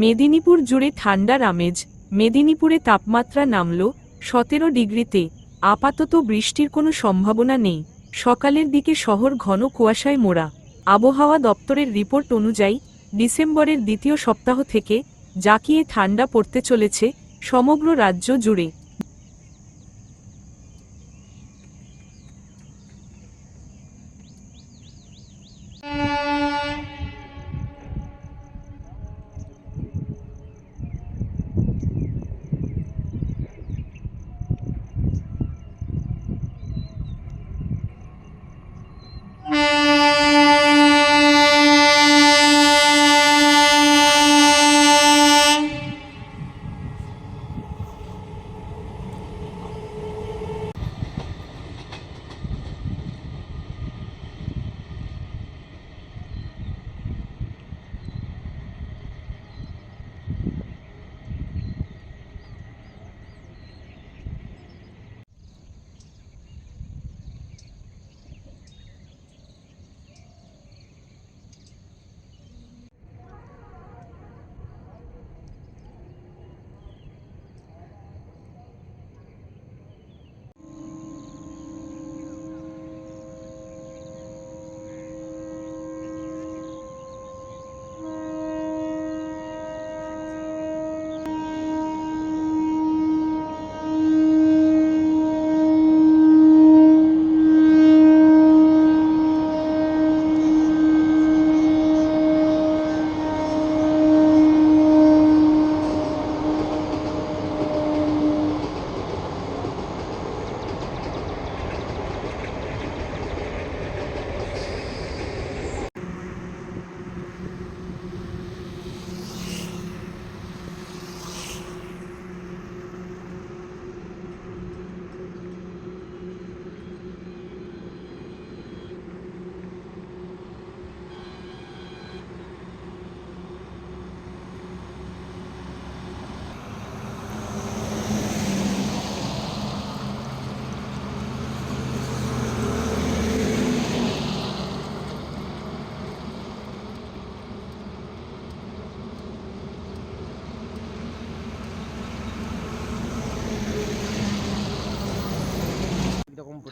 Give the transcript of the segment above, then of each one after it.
মেদিনীপুর জুড়ে ঠান্ডার আমেজ, মেদিনীপুরে তাপমাত্রা নামল সতেরো ডিগ্রিতে, আপাতত বৃষ্টির কোনো সম্ভাবনা নেই, সকালের দিকে শহর ঘন কুয়াশায় মোড়া। আবহাওয়া দপ্তরের রিপোর্ট অনুযায়ী, ডিসেম্বরের দ্বিতীয় সপ্তাহ থেকে জাকিয়ে ঠান্ডা পড়তে চলেছে সমগ্র রাজ্য জুড়ে।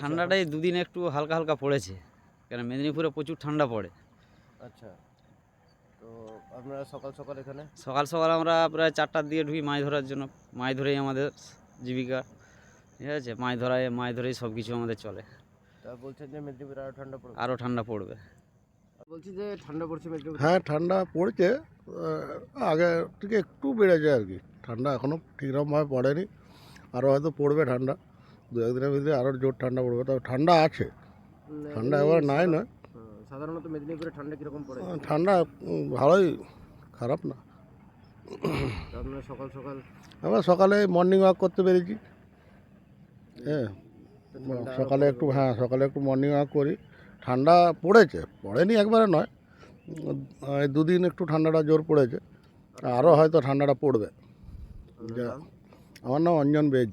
ঠান্ডাটাই দুদিন একটু হালকা হালকা পড়েছে কেন মেদিনীপুরে প্রচুর ঠান্ডা পড়ে। আচ্ছা তো আপনারা সকাল সকাল এখানে? সকাল সকাল আমরা প্রায় চারটার দিকে ঢুকি মাছ ধরার জন্য মাছ ধরেই আমাদের জীবিকা ঠিক আছে? মাছ ধরায় মাছ ধরেই সব কিছু আমাদের চলে। তা বলছেন যে মেদিনীপুরে আরও ঠান্ডা পড়বে? আরও ঠান্ডা পড়বে। বলছি যে ঠান্ডা পড়ছে মেদিনীপুর? হ্যাঁ ঠান্ডা পড়ছে আগে থেকে একটু বেড়েছে আর কি। ঠান্ডা এখনও ঠিকরকমভাবে পড়েনি আরও হয়তো পড়বে ঠান্ডা। দু একদিনের ভিতরে আরও জোর ঠান্ডা পড়বে তবে ঠান্ডা আছে। ঠান্ডা এবার নাই নয়। সাধারণত মেদিনীপুরে ঠান্ডা কীরকম পড়ে? ঠান্ডা ভালোই খারাপ না। সকাল সকাল আমরা সকালে মর্নিং ওয়াক করতে পেরেছি। হ্যাঁ সকালে একটু হ্যাঁ সকালে একটু মর্নিং ওয়াক করি। ঠান্ডা পড়েছে পড়েনি একবারে নয়। দুদিন একটু ঠান্ডাটা জোর পড়েছে। আরও হয়তো ঠান্ডাটা পড়বে। যা- আমার নাম অঞ্জন বেজ।